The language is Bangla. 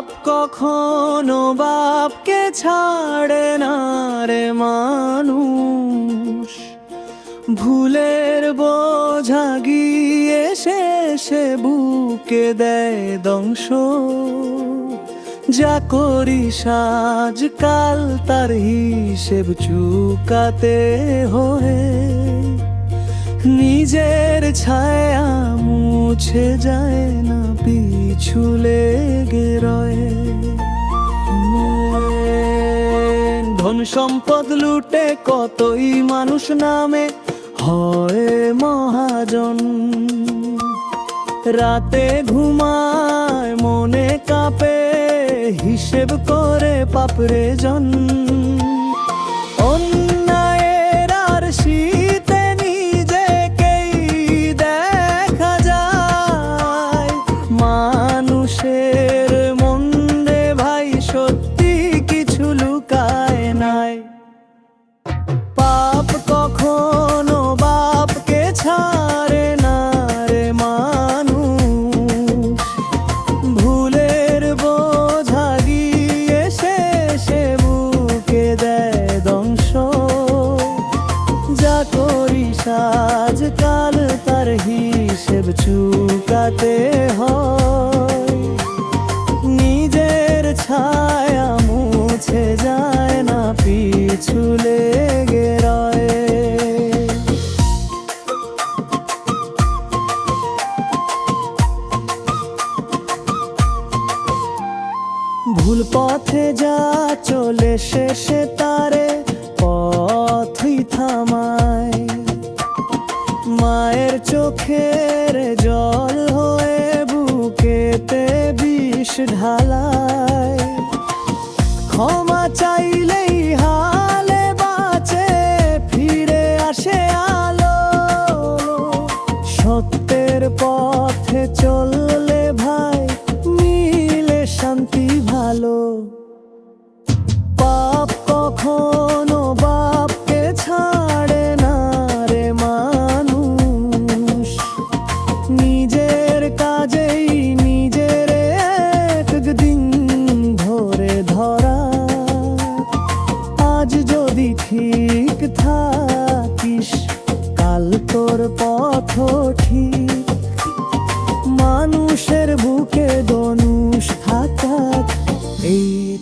কখনো বাপকে ছাড়ে না রে মানুষ। ভুলের বোঝা গিয়ে শেষে বুকে দেয় দংশ যা করি সাজ কাল তার হিসেব চুকাতে হয়ে। নিজের ছায়া মুছে যায় না রয়ে ধন সম্পদ লুটে কতই মানুষ নামে, হয় মহাজন। রাতে ঘুমায়, মনে কাঁপে, হিসেব করে পাপরে জন। মানুষের মন্দে ভাই, সত্যি কিছু লুকায় নাই। পাপ কখনো বাপকে ছাড়ে না ভুলের বোঝা দেয় দংশ যা করি সাজ কাল তার হিসেব চুকাতে হয়। ভুল পথে যা চলে শেষে তারে পথই থামায়। মায়ের চোখের জল হয়ে বুকেতে বিষ ঢালায়। ক্ষমা চাইলেই কখনো বাপকে ছাড়ে না রে মানুষ। নিজের কাজেই নিজের একদিন ধরে ধরা। আজ যদি ঠিক থাকিস, কাল তোর মানুষের বুকে এই